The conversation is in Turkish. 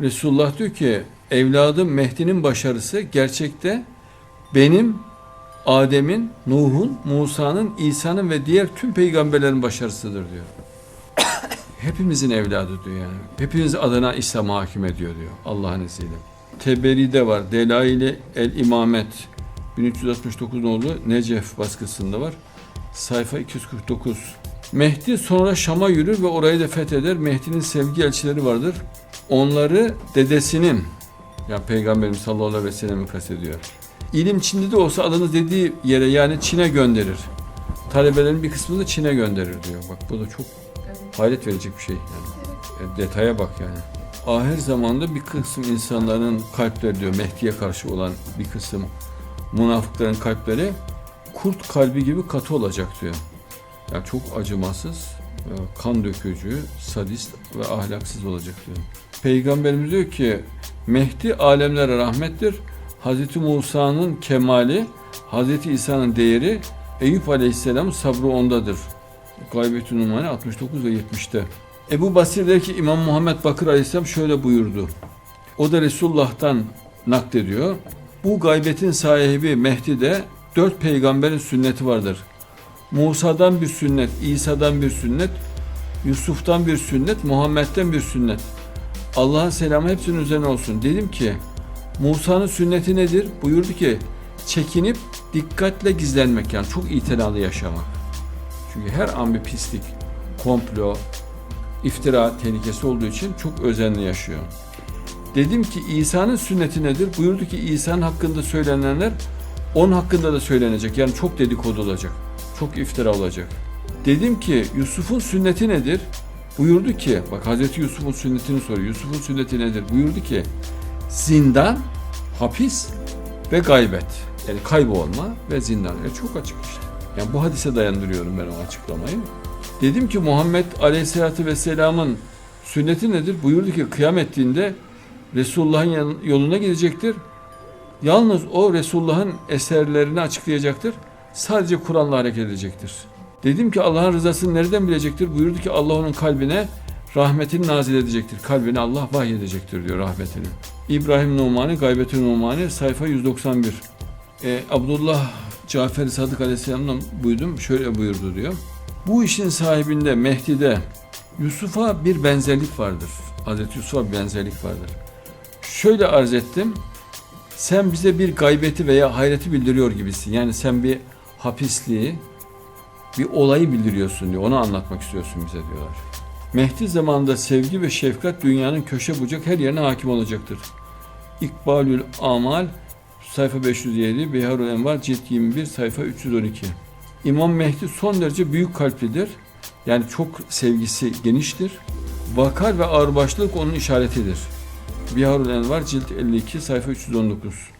Resulullah diyor ki evladım Mehdi'nin başarısı gerçekte benim Adem'in, Nuh'un, Musa'nın, İsa'nın ve diğer tüm peygamberlerin başarısıdır diyor. Hepimizin evladı diyor yani. Hepimiz adına İslam hakim ediyor diyor Allah'ın izniyle. Teberi'de var. Delail-i El İmamet 1369 nolu Necef baskısında var. Sayfa 249. Mehdi sonra Şam'a yürür ve orayı da fetheder. Mehdi'nin sevgi elçileri vardır. Onları dedesinin, ya Peygamberimiz sallallahu aleyhi ve sellem'i kastediyor. İlim Çin'de de olsa adını dediği yere yani Çin'e gönderir. Talebelerin bir kısmını da Çin'e gönderir diyor. Bak bu da çok hayret verecek bir şey yani. E, detaya bak yani. Ahir zamanda bir kısım insanların kalpleri diyor Mehdi'ye karşı olan bir kısım münafıkların kalpleri kurt kalbi gibi katı olacak diyor. Yani çok acımasız, kan dökücü, sadist ve ahlaksız olacak diyor. Peygamberimiz diyor ki Mehdi alemlere rahmettir. Hz. Musa'nın kemali, Hz. İsa'nın değeri, Eyüp Aleyhisselam'ın sabrı ondadır. Gaybetü Numane 69 ve 70'te. Ebu Basir der ki İmam Muhammed Bakır Aleyhisselam şöyle buyurdu. O da Resulullah'tan naklediyor. Bu gaybetin sahibi Mehdi'de dört peygamberin sünneti vardır. Musa'dan bir sünnet, İsa'dan bir sünnet, Yusuf'tan bir sünnet, Muhammed'den bir sünnet. Allah'ın selamı hepsinin üzerine olsun. Dedim ki Musa'nın sünneti nedir? Buyurdu ki çekinip dikkatle gizlenmek yani çok itinalı yaşamak. Çünkü her an bir pislik, komplo, iftira tehlikesi olduğu için çok özenli yaşıyor. Dedim ki İsa'nın sünneti nedir? Buyurdu ki İsa'nın hakkında söylenenler onun hakkında da söylenecek. Yani çok dedikodu olacak. Çok iftira olacak. Dedim ki Yusuf'un sünneti nedir? Buyurdu ki, bak Hazreti Yusuf'un sünnetini soruyor. Yusuf'un sünneti nedir? Buyurdu ki zindan, hapis ve gaybet. Yani kaybolma ve zindan. E çok açık işte. Yani bu hadise dayandırıyorum ben o açıklamayı. Dedim ki Muhammed Aleyhisselatü Vesselam'ın sünneti nedir? Buyurdu ki ettiğinde Resulullah'ın yoluna gidecektir. Yalnız o Resulullah'ın eserlerini açıklayacaktır. Sadece Kur'an'la hareket edecektir. Dedim ki Allah'ın rızasını nereden bilecektir? Buyurdu ki Allah onun kalbine rahmetini nazil edecektir. Kalbine Allah vahyedecektir diyor rahmetini. İbrahim Numani, Gaybetü Numani sayfa 191. Ee, Abdullah Cafer Sadık Aleyhisselam'dan buydum. Şöyle buyurdu diyor. Bu işin sahibinde Mehdi'de Yusuf'a bir benzerlik vardır. Hazreti Yusuf'a bir benzerlik vardır. Şöyle arz ettim. Sen bize bir gaybeti veya hayreti bildiriyor gibisin. Yani sen bir hapisliği, bir olayı bildiriyorsun diyor. Onu anlatmak istiyorsun bize diyorlar. Mehdi zamanında sevgi ve şefkat dünyanın köşe bucak her yerine hakim olacaktır. İkbalül Amal sayfa 507, Biharul Envar cilt 21 sayfa 312. İmam Mehdi son derece büyük kalplidir. Yani çok sevgisi geniştir. Vakar ve ağırbaşlılık onun işaretidir. Biharul Envar cilt 52 sayfa 319.